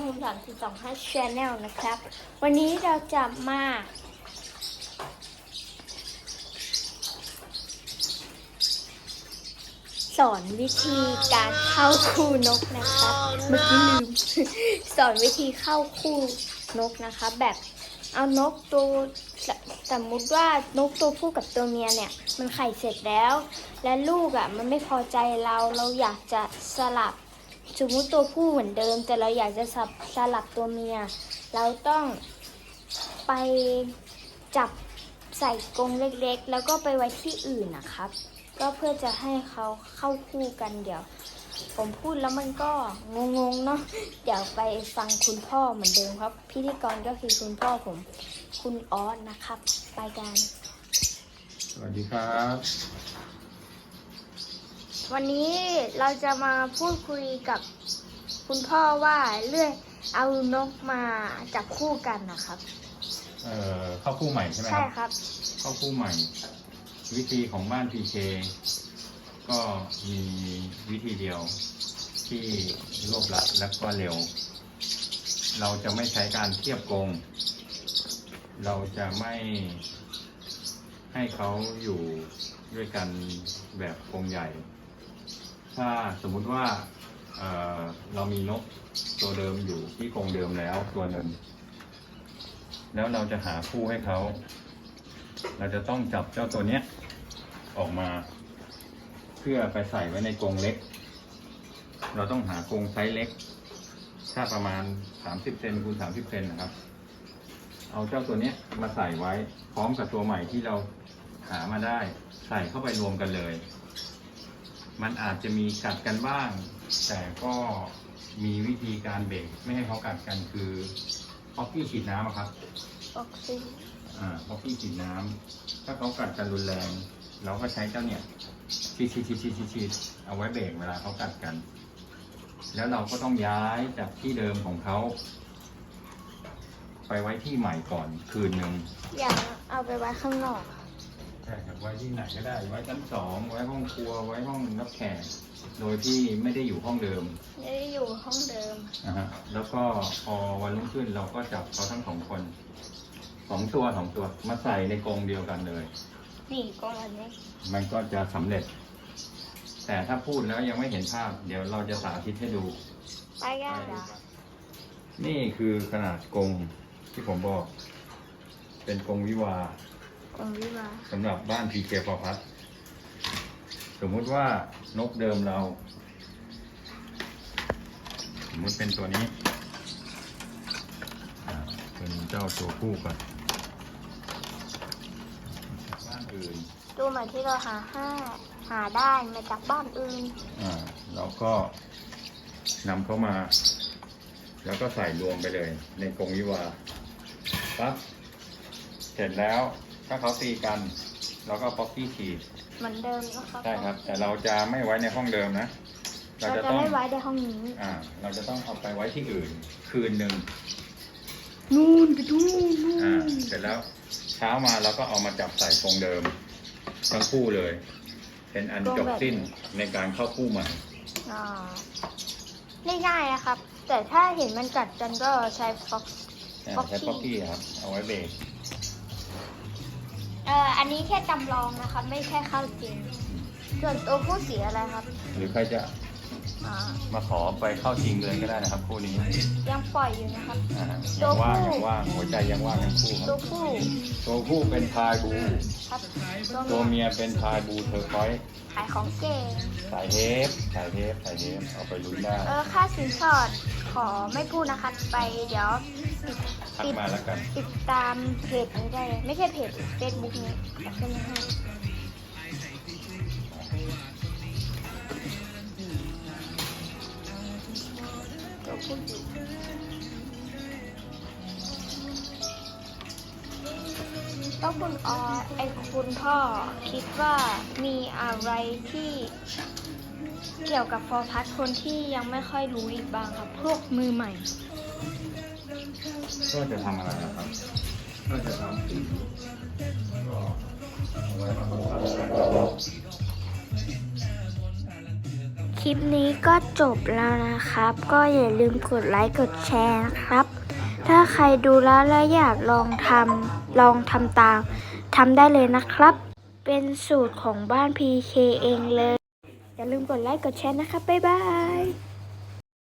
มสามสี่สองห้าชแนลนะครับ วันนี้เราจะมาสอนวิธีการเข้าคู่นกนะครับเมื่อกี้ลืมสอนวิธีเข้าคู่นกนะคะ แบบเอานกตัวสสมมุติว่านกตัวผู้กับตัวเมียเนี่ย มันไข่เสร็จแล้ว และลูกอะ่ะมันไม่พอใจเราเราอยากจะสลับ สมมติตัวผู้เหมือนเดิม แต่เราอยากจะสับสลับตัวเมีย เราต้องไปจับใส่กรงเล็กๆ แล้วก็ไปไว้ที่อื่นนะครับ ก็เพื่อจะให้เขาเข้าคู่กันเดี๋ยว ผมพูดแล้วมันก็งงๆเนาะเดี๋ยวไปฟังคุณพ่อเหมือนเดิมครับ พิธีกรก็คือคุณพ่อผมคุณออสนะครับ ไปกัน สวัสดีครับ วันนี้เราจะมาพูดคุยกับคุณพ่อว่าเรื่องเอานกมาจับคู่กันนะครับ เอ่อเข้าคู่ใหม่ใช่ไหมคใช่รับ ครับ เข้าคู่ใหม่ วิธีของบ้านพีเคก็มีวิธีเดียวที่รวบรัดและก็เร็ว เราจะไม่ใช้การเทียบกรงเราจะไม่ให้เขาอยู่ด้วยกันแบบกรงใหญ่ ถ้าสมมุติว่าเอ่อเรามีนกตัวเดิมอยู่ที่กรงเดิมแล้วตัวหนึ่งแล้วเราจะหาคู่ให้เขา เราจะต้องจับเจ้าตัวเนี้ยออกมา เพื่อไปใส่ไว้ในกรงเล็ก เราต้องหากรงไซส์เล็ก ถ้าประมาณ 30เซนคูณ30เซนนะครับ เอาเจ้าตัวเนี้ยมาใส่ไว้พร้อมกับตัวใหม่ที่เราหามาได้ ใส่เข้าไปรวมกันเลย มันอาจจะมีกัดกันบ้าง แต่ก็มีวิธีการเบรกไม่ให้เขากัดกันคือพ็อกกี้ฉีดน้ำอะครับออกซิอ่าพ็อกกี้ฉีดน้ำถ้าเขากัดกันรุนแรง เราก็ใช้เจ้าเนี่ยฉีดฉีดฉีดฉีดฉีดฉีดเอาไว้เบรกเวลาเขากัดกัน แล้วเราก็ต้องย้ายจากที่เดิมของเขาไปไว้ที่ใหม่ก่อนคืนหนึ่ง อยากเอาไปไว้ข้างนอก ใช่ครับไว้ที่ไหนก็ได้ ไว้ชั้นสองไว้ห้องครัว ไว้ห้องรับแขก โดยที่ไม่ได้อยู่ห้องเดิมไม่ได้อยู่ห้องเดิม นะฮะแล้วก็พอวันรุ่งขึ้นเราก็จับเขาทั้งสองคนสองตัวสองตัวมาใส่ในกรงเดียวกันเลย นี่กรงอันนี้มันก็จะสำเร็จ แต่ถ้าพูดแล้วยังไม่เห็นภาพ เดี๋ยวเราจะสาธิตให้ดู ไปกันเหรอนี่คือขนาดกรงที่ผมบอก เป็นกรงวิวา ห์กรงวิวาสำหรับบ้านพีเจพอพัทสมมุติว่านกเดิมเรา สมมุติเป็นตัวนี้อ่าเป็นเจ้าตัวผู้ก่อนบ้านอื่นตัวใหม่ที่เราหาห้าหาได้มาจากบ้านอื่นอ่าเราก็นำเข้ามา แล้วก็ใส่รวมไปเลย ในกรงวิวาห์ปั๊บเสร็จแล้ว ถ้าเขาตีกันเราก็ป๊อกกี้ฉีดเหมือนเดิมนะครับใช่ครับ แต่เราจะไม่ไว้ในห้องเดิมนะ เราเราจะจะต้องไม่ไว้ในห้องนี้อ่าเราจะต้องเอาไปไว้ที่อื่น คืนหนึ่งนู่นไปดูนู่อ่าเสร็จแล้วเช้ามาเราก็เอามาจับใส่กรงเดิม ทั้งคู่เลย เป็นอันจบสิ้นในการเข้าคู่ใหม่อ่าง่ายๆนะครับ แต่ถ้าเห็นมันกัดกันก็ใช้ฟ็อก อ่า Pocky ใช้ป๊อกกี้ครับเอาไว้เบรก เอ่ออันนี้แค่จำลองนะครับ ไม่ใช่ข้าวจริง ส่วนตัวผู้สีอะไรครับ หรือใครจะ อ่ามาขอไปเข้าจริงเลยก็ได้นะครับคู่นี้ยังปล่อยอยู่นะครับ อ่าตัยัวงว่างผู้ยังว่างหัวใจยังว่างทั้งคู่คตัรัวบผู้ตัวผู้เป็นพายบู ครับตัวเมียเป็นพายบูเทอร์คอยส์ขายของเก่งสายเทปสายเทปสายเทปเอาไปลุ้นได้เออค่าสินสอดขอไม่พูดนะคะไปเดี๋ยวติดทักติดมาแล้วกัน ติดตามเพจนี้ได้เลยไม่ใช่เพจเฟซบุ๊กนี้แต่ขึ้นให้ตัวผู้หญิง แล้วคุณออไอคุณพ่อคิดว่ามีอะไรที่เกี่ยวกับฟอร์พัทคนที่ยังไม่ค่อยรู้อีกบ้างครับพวกมือใหม่ ก็จะทำอะไรนะครับ ก็จะทำสีก็เอาไว้ทำความสะอาดค ลิปนี้ก็จบแล้วนะครับ ก็อย่าลืมกดไลค์กดแชร์นะครับ ถ้าใครดูแล้วและอยากลองทำลองทำตามทำได้เลยนะครับ เป็นสูตรของบ้าน PK เองเลย อย่าลืมกดไลค์กดแชร์นะครับบ๊ายบาย